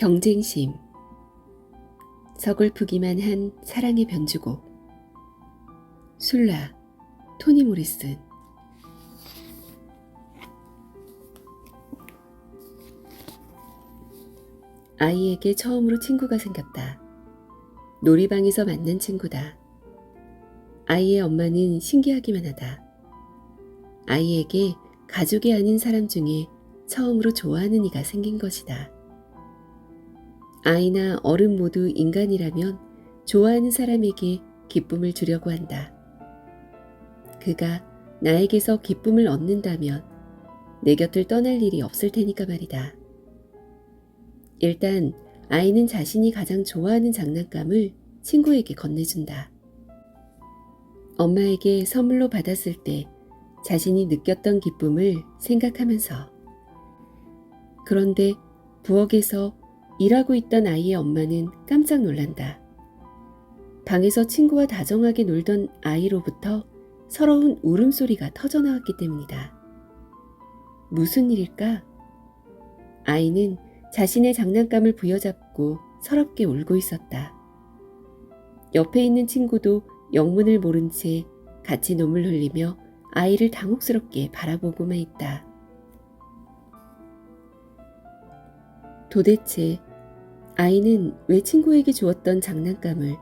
경쟁심 서글프기만 한 사랑의 변주곡 술라 토니 모리슨 아이에게 처음으로 친구가 생겼다. 놀이방에서 만난 친구다. 아이의 엄마는 신기하기만 하다. 아이에게 가족이 아닌 사람 중에 처음으로 좋아하는 이가 생긴 것이다. 아이나 어른 모두 인간이라면 좋아하는 사람에게 기쁨을 주려고 한다. 그가 나에게서 기쁨을 얻는다면 내 곁을 떠날 일이 없을 테니까 말이다. 일단 아이는 자신이 가장 좋아하는 장난감을 친구에게 건네준다. 엄마에게 선물로 받았을 때 자신이 느꼈던 기쁨을 생각하면서 그런데 부엌에서 일하고 있던 아이의 엄마는 깜짝 놀란다. 방에서 친구와 다정하게 놀던 아이로부터 서러운 울음소리가 터져나왔기 때문이다. 무슨 일일까? 아이는 자신의 장난감을 부여잡고 서럽게 울고 있었다. 옆에 있는 친구도 영문을 모른 채 같이 눈물 흘리며 아이를 당혹스럽게 바라보고만 있다. 도대체 아이는 왜 친구에게 주었던 장난감을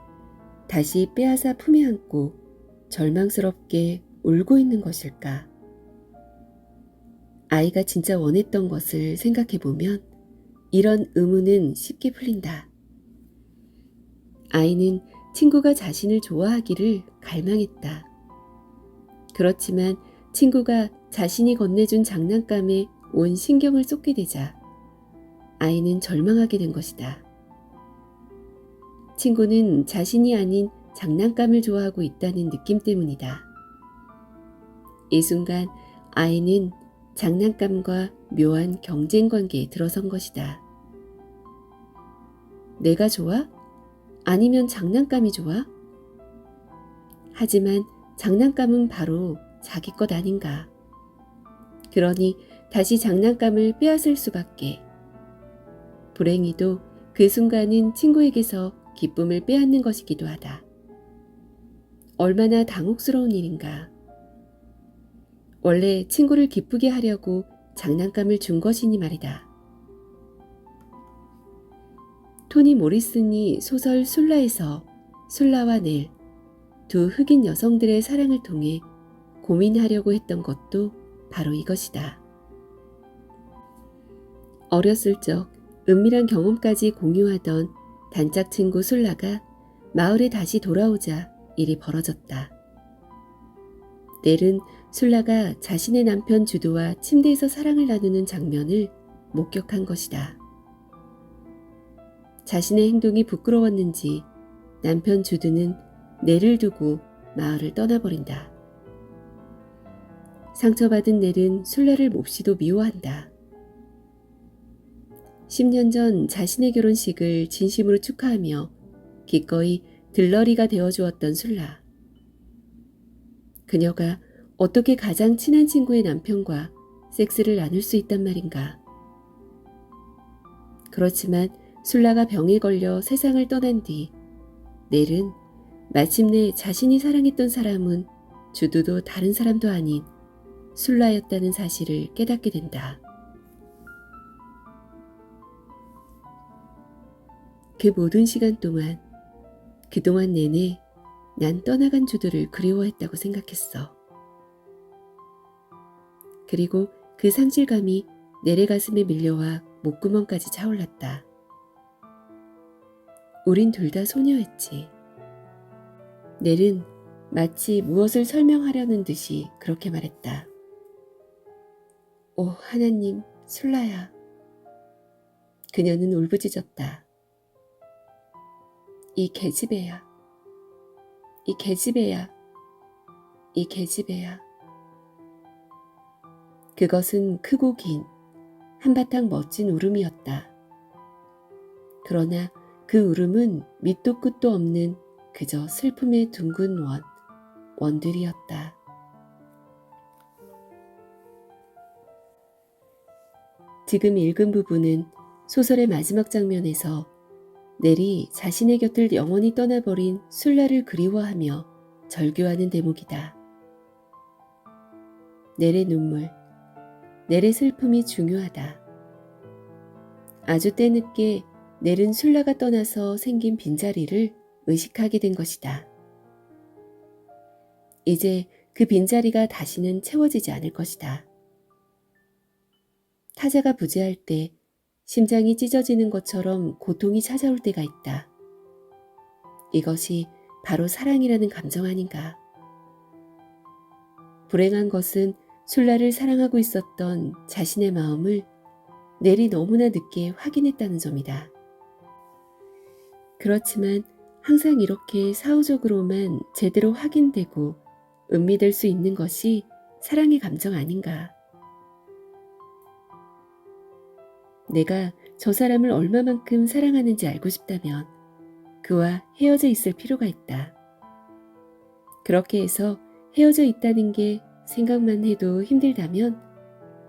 다시 빼앗아 품에 안고 절망스럽게 울고 있는 것일까? 아이가 진짜 원했던 것을 생각해 보면 이런 의문은 쉽게 풀린다. 아이는 친구가 자신을 좋아하기를 갈망했다. 그렇지만 친구가 자신이 건네준 장난감에 온 신경을 쏟게 되자 아이는 절망하게 된 것이다. 친구는 자신이 아닌 장난감을 좋아하고 있다는 느낌 때문이다. 이 순간 아이는 장난감과 묘한 경쟁 관계에 들어선 것이다. 내가 좋아? 아니면 장난감이 좋아? 하지만 장난감은 바로 자기 것 아닌가. 그러니 다시 장난감을 빼앗을 수밖에. 불행히도 그 순간은 친구에게서 기쁨을 빼앗는 것이기도 하다. 얼마나 당혹스러운 일인가. 원래 친구를 기쁘게 하려고 장난감을 준 것이니 말이다. 토니 모리슨이 소설 술라에서 술라와 넬, 두 흑인 여성들의 사랑을 통해 고민하려고 했던 것도 바로 이것이다. 어렸을 적 은밀한 경험까지 공유하던 단짝 친구 술라가 마을에 다시 돌아오자 일이 벌어졌다. 넬은 술라가 자신의 남편 주도와 침대에서 사랑을 나누는 장면을 목격한 것이다. 자신의 행동이 부끄러웠는지 남편 주두는 넬을 두고 마을을 떠나버린다. 상처받은 넬은 술라를 몹시도 미워한다. 10년 전 자신의 결혼식을 진심으로 축하하며 기꺼이 들러리가 되어 주었던 술라. 그녀가 어떻게 가장 친한 친구의 남편과 섹스를 나눌 수 있단 말인가. 그렇지만 술라가 병에 걸려 세상을 떠난 뒤 넬은 마침내 자신이 사랑했던 사람은 주두도 다른 사람도 아닌 술라였다는 사실을 깨닫게 된다. 그 모든 시간 동안 그동안 내내 난 떠나간 주도를 그리워했다고 생각했어. 그리고 그 상실감이 내래 가슴에 밀려와 목구멍까지 차올랐다. 우린 둘 다 소녀였지. 넬은 마치 무엇을 설명하려는 듯이 그렇게 말했다. 오, 하나님, 술라야. 그녀는 울부짖었다. 이 계집애야. 이 계집애야. 이 계집애야. 그것은 크고 긴 한바탕 멋진 울음이었다. 그러나 그 울음은 밑도 끝도 없는 그저 슬픔의 둥근 원, 원들이었다. 지금 읽은 부분은 소설의 마지막 장면에서 넬이 자신의 곁을 영원히 떠나버린 술라를 그리워하며 절규하는 대목이다. 넬의 눈물, 넬의 슬픔이 중요하다. 아주 때늦게 넬은 술라가 떠나서 생긴 빈자리를 의식하게 된 것이다. 이제 그 빈자리가 다시는 채워지지 않을 것이다. 타자가 부재할 때 심장이 찢어지는 것처럼 고통이 찾아올 때가 있다. 이것이 바로 사랑이라는 감정 아닌가. 불행한 것은 술라를 사랑하고 있었던 자신의 마음을 넬이 너무나 늦게 확인했다는 점이다. 그렇지만 항상 이렇게 사후적으로만 제대로 확인되고 음미될 수 있는 것이 사랑의 감정 아닌가. 내가 저 사람을 얼마만큼 사랑하는지 알고 싶다면 그와 헤어져 있을 필요가 있다. 그렇게 해서 헤어져 있다는 게 생각만 해도 힘들다면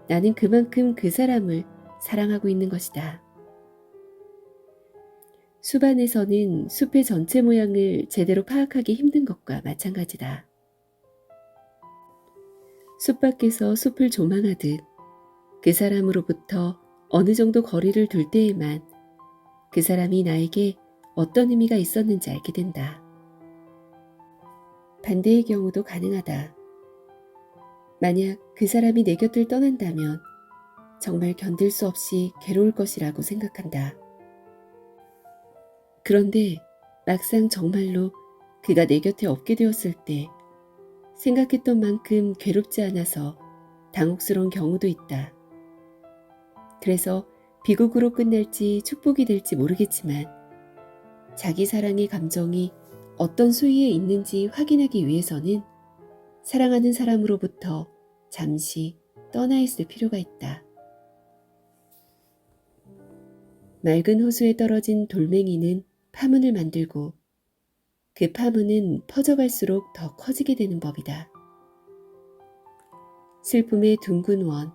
나는 그만큼 그 사람을 사랑하고 있는 것이다. 숲안에서는 숲의 전체 모양을 제대로 파악하기 힘든 것과 마찬가지다. 숲 밖에서 숲을 조망하듯 그 사람으로부터 어느 정도 거리를 둘 때에만 그 사람이 나에게 어떤 의미가 있었는지 알게 된다. 반대의 경우도 가능하다. 만약 그 사람이 내 곁을 떠난다면 정말 견딜 수 없이 괴로울 것이라고 생각한다. 그런데 막상 정말로 그가 내 곁에 없게 되었을 때 생각했던 만큼 괴롭지 않아서 당혹스러운 경우도 있다. 그래서 비극으로 끝날지 축복이 될지 모르겠지만 자기 사랑의 감정이 어떤 수위에 있는지 확인하기 위해서는 사랑하는 사람으로부터 잠시 떠나 있을 필요가 있다. 맑은 호수에 떨어진 돌멩이는 파문을 만들고 그 파문은 퍼져갈수록 더 커지게 되는 법이다. 슬픔의 둥근 원,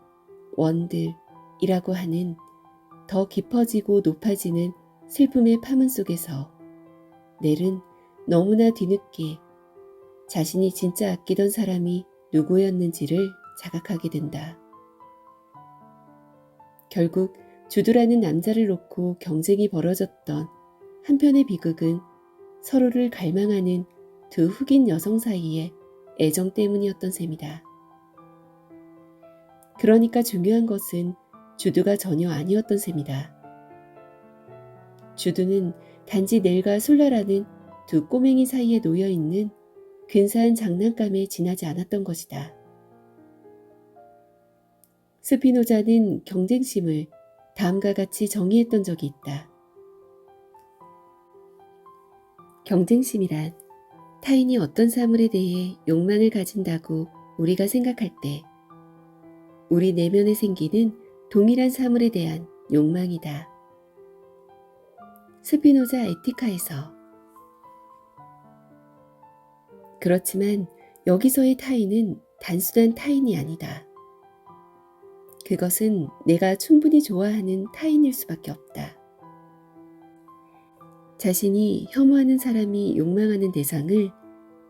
원들 이라고 하는 더 깊어지고 높아지는 슬픔의 파문 속에서 넬은 너무나 뒤늦게 자신이 진짜 아끼던 사람이 누구였는지를 자각하게 된다. 결국 주두라는 남자를 놓고 경쟁이 벌어졌던 한편의 비극은 서로를 갈망하는 두 흑인 여성 사이의 애정 때문이었던 셈이다. 그러니까 중요한 것은 주두가 전혀 아니었던 셈이다. 주두는 단지 넬과 솔라라는 두 꼬맹이 사이에 놓여 있는 근사한 장난감에 지나지 않았던 것이다. 스피노자는 경쟁심을 다음과 같이 정의했던 적이 있다. 경쟁심이란 타인이 어떤 사물에 대해 욕망을 가진다고 우리가 생각할 때 우리 내면에 생기는 동일한 사물에 대한 욕망이다. 스피노자 에티카에서 그렇지만 여기서의 타인은 단순한 타인이 아니다. 그것은 내가 충분히 좋아하는 타인일 수밖에 없다. 자신이 혐오하는 사람이 욕망하는 대상을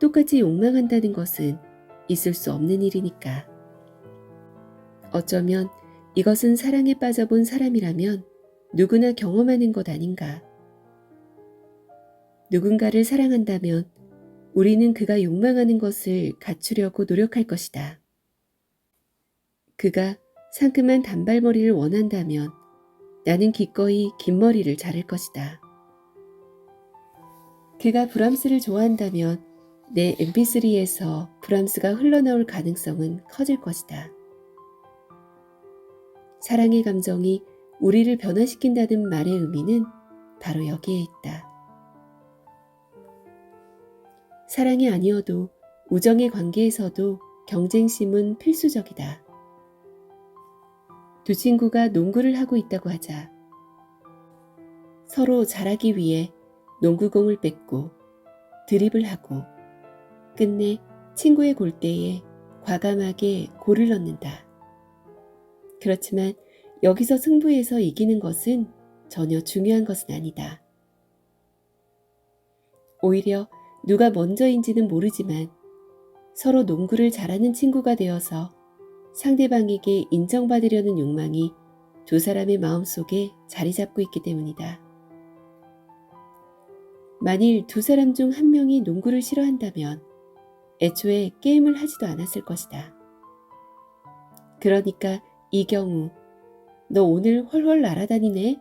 똑같이 욕망한다는 것은 있을 수 없는 일이니까. 어쩌면 이것은 사랑에 빠져본 사람이라면 누구나 경험하는 것 아닌가. 누군가를 사랑한다면 우리는 그가 욕망하는 것을 갖추려고 노력할 것이다. 그가 상큼한 단발머리를 원한다면 나는 기꺼이 긴 머리를 자를 것이다. 그가 브람스를 좋아한다면 내 mp3에서 브람스가 흘러나올 가능성은 커질 것이다. 사랑의 감정이 우리를 변화시킨다는 말의 의미는 바로 여기에 있다. 사랑이 아니어도 우정의 관계에서도 경쟁심은 필수적이다. 두 친구가 농구를 하고 있다고 하자. 서로 잘하기 위해 농구공을 뺏고 드립을 하고 끝내 친구의 골대에 과감하게 골을 넣는다. 그렇지만 여기서 승부에서 이기는 것은 전혀 중요한 것은 아니다. 오히려 누가 먼저인지는 모르지만 서로 농구를 잘하는 친구가 되어서 상대방에게 인정받으려는 욕망이 두 사람의 마음속에 자리 잡고 있기 때문이다. 만일 두 사람 중 한 명이 농구를 싫어한다면 애초에 게임을 하지도 않았을 것이다. 그러니까 이 경우 너 오늘 훨훨 날아다니네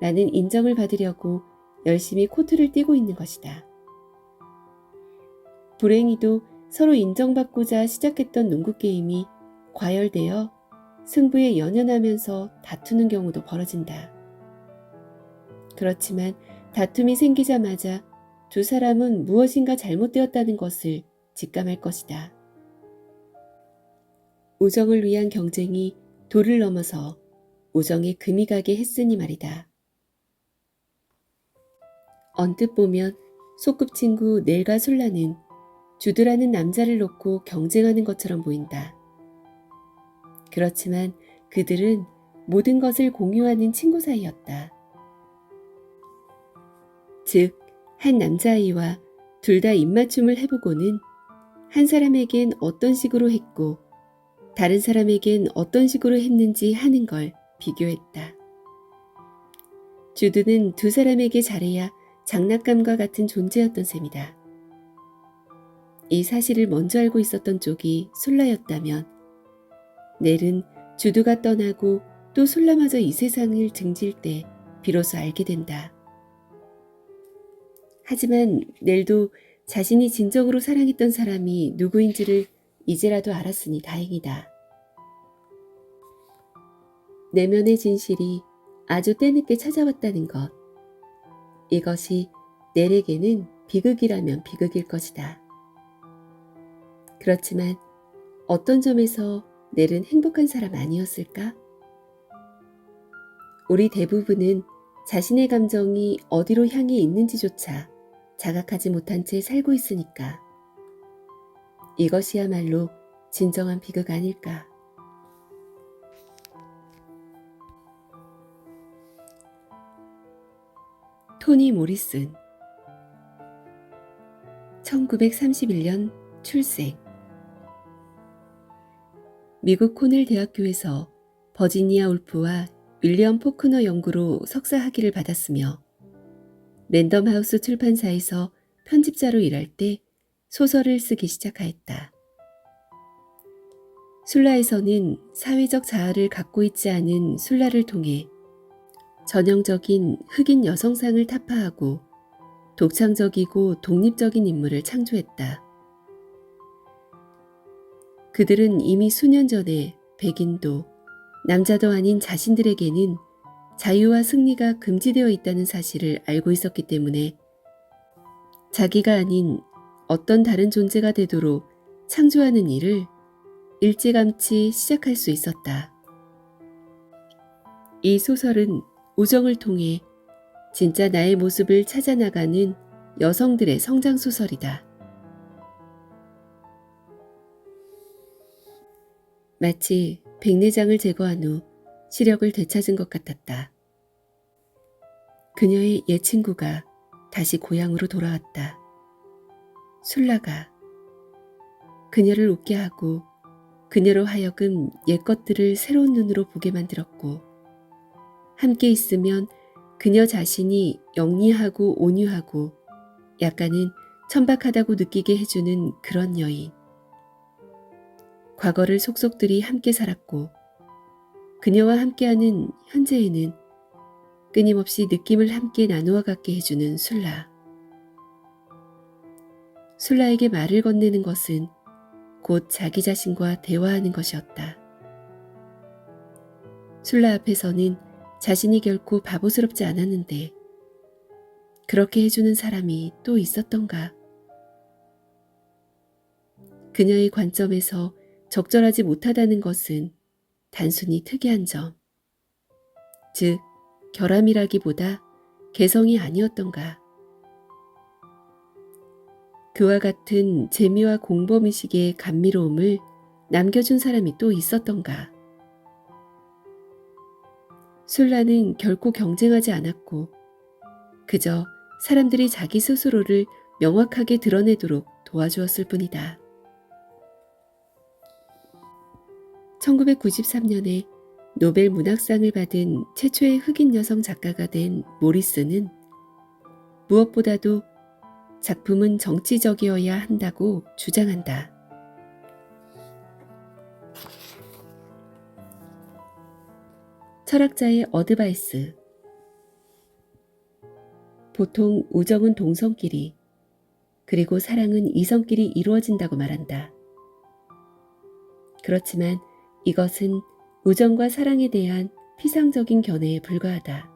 라는 인정을 받으려고 열심히 코트를 뛰고 있는 것이다. 불행히도 서로 인정받고자 시작했던 농구 게임이 과열되어 승부에 연연하면서 다투는 경우도 벌어진다. 그렇지만 다툼이 생기자마자 두 사람은 무엇인가 잘못되었다는 것을 직감할 것이다. 우정을 위한 경쟁이 도를 넘어서 우정에 금이 가게 했으니 말이다. 언뜻 보면 소꿉친구 넬과 솔라는 주드라는 남자를 놓고 경쟁하는 것처럼 보인다. 그렇지만 그들은 모든 것을 공유하는 친구 사이였다. 즉, 한 남자아이와 둘 다 입맞춤을 해보고는 한 사람에겐 어떤 식으로 했고 다른 사람에겐 어떤 식으로 했는지 하는 걸 비교했다. 주드는 두 사람에게 잘해야 장난감과 같은 존재였던 셈이다. 이 사실을 먼저 알고 있었던 쪽이 솔라였다면 넬은 주드가 떠나고 또 솔라마저 이 세상을 등질 때 비로소 알게 된다. 하지만 넬도 자신이 진정으로 사랑했던 사람이 누구인지를 이제라도 알았으니 다행이다. 내면의 진실이 아주 때늦게 찾아왔다는 것. 이것이 넬에게는 비극이라면 비극일 것이다. 그렇지만 어떤 점에서 넬은 행복한 사람 아니었을까? 우리 대부분은 자신의 감정이 어디로 향해 있는지조차 자각하지 못한 채 살고 있으니까. 이것이야말로 진정한 비극 아닐까. 토니 모리슨 1931년 출생 미국 코넬 대학교에서 버지니아 울프와 윌리엄 포크너 연구로 석사 학위를 받았으며 랜덤하우스 출판사에서 편집자로 일할 때 소설을 쓰기 시작하였다. 술라에서는 사회적 자아를 갖고 있지 않은 술라를 통해 전형적인 흑인 여성상을 타파하고 독창적이고 독립적인 인물을 창조했다. 그들은 이미 수년 전에 백인도 남자도 아닌 자신들에게는 자유와 승리가 금지되어 있다는 사실을 알고 있었기 때문에 자기가 아닌 어떤 다른 존재가 되도록 창조하는 일을 일찌감치 시작할 수 있었다. 이 소설은 우정을 통해 진짜 나의 모습을 찾아나가는 여성들의 성장 소설이다. 마치 백내장을 제거한 후 시력을 되찾은 것 같았다. 그녀의 옛 친구가 다시 고향으로 돌아왔다. 술라가 그녀를 웃게 하고 그녀로 하여금 옛 것들을 새로운 눈으로 보게 만들었고 함께 있으면 그녀 자신이 영리하고 온유하고 약간은 천박하다고 느끼게 해주는 그런 여인. 과거를 속속들이 함께 살았고 그녀와 함께하는 현재에는 끊임없이 느낌을 함께 나누어 갖게 해주는 술라. 술라에게 말을 건네는 것은 곧 자기 자신과 대화하는 것이었다. 술라 앞에서는 자신이 결코 바보스럽지 않았는데 그렇게 해주는 사람이 또 있었던가. 그녀의 관점에서 적절하지 못하다는 것은 단순히 특이한 점, 즉, 결함이라기보다 개성이 아니었던가. 그와 같은 재미와 공범의식의 감미로움을 남겨준 사람이 또 있었던가. 술라는 결코 경쟁하지 않았고 그저 사람들이 자기 스스로를 명확하게 드러내도록 도와주었을 뿐이다. 1993년에 노벨 문학상을 받은 최초의 흑인 여성 작가가 된 모리스는 무엇보다도 작품은 정치적이어야 한다고 주장한다. 철학자의 어드바이스 보통 우정은 동성끼리 그리고 사랑은 이성끼리 이루어진다고 말한다. 그렇지만 이것은 우정과 사랑에 대한 피상적인 견해에 불과하다.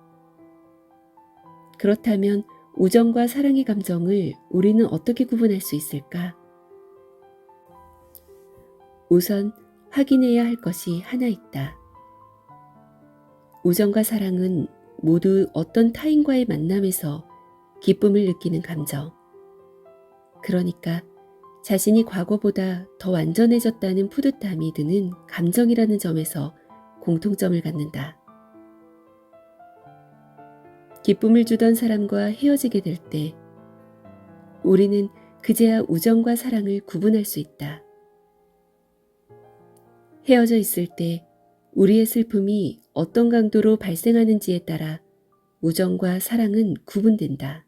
그렇다면 우정과 사랑의 감정을 우리는 어떻게 구분할 수 있을까? 우선 확인해야 할 것이 하나 있다. 우정과 사랑은 모두 어떤 타인과의 만남에서 기쁨을 느끼는 감정. 그러니까 자신이 과거보다 더 완전해졌다는 푸듯함이 드는 감정이라는 점에서 공통점을 갖는다. 기쁨을 주던 사람과 헤어지게 될 때 우리는 그제야 우정과 사랑을 구분할 수 있다. 헤어져 있을 때 우리의 슬픔이 어떤 강도로 발생하는지에 따라 우정과 사랑은 구분된다.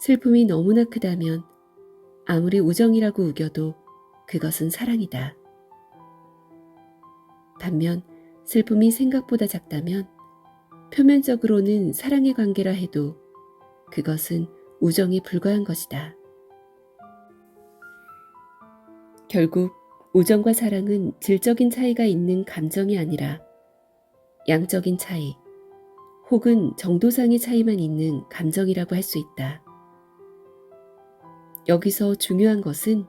슬픔이 너무나 크다면 아무리 우정이라고 우겨도 그것은 사랑이다. 반면 슬픔이 생각보다 작다면 표면적으로는 사랑의 관계라 해도 그것은 우정에 불과한 것이다. 결국 우정과 사랑은 질적인 차이가 있는 감정이 아니라 양적인 차이 혹은 정도상의 차이만 있는 감정이라고 할 수 있다. 여기서 중요한 것은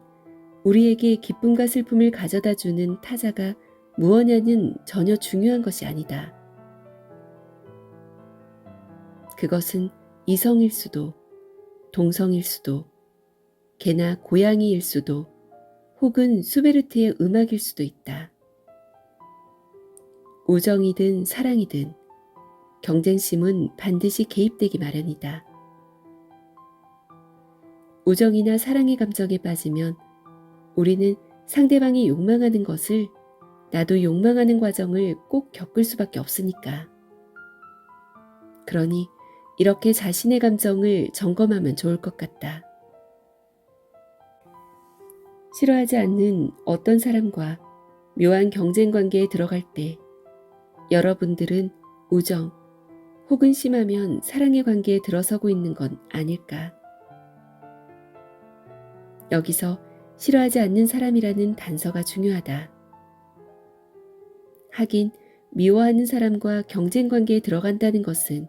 우리에게 기쁨과 슬픔을 가져다 주는 타자가 무엇냐는 전혀 중요한 것이 아니다. 그것은 이성일 수도, 동성일 수도, 개나 고양이일 수도, 혹은 수베르트의 음악일 수도 있다. 우정이든 사랑이든 경쟁심은 반드시 개입되기 마련이다. 우정이나 사랑의 감정에 빠지면 우리는 상대방이 욕망하는 것을 나도 욕망하는 과정을 꼭 겪을 수밖에 없으니까. 그러니 이렇게 자신의 감정을 점검하면 좋을 것 같다. 싫어하지 않는 어떤 사람과 묘한 경쟁 관계에 들어갈 때 여러분들은 우정 혹은 심하면 사랑의 관계에 들어서고 있는 건 아닐까. 여기서 싫어하지 않는 사람이라는 단서가 중요하다. 하긴 미워하는 사람과 경쟁 관계에 들어간다는 것은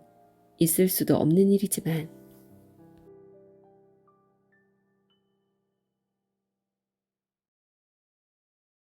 있을 수도 없는 일이지만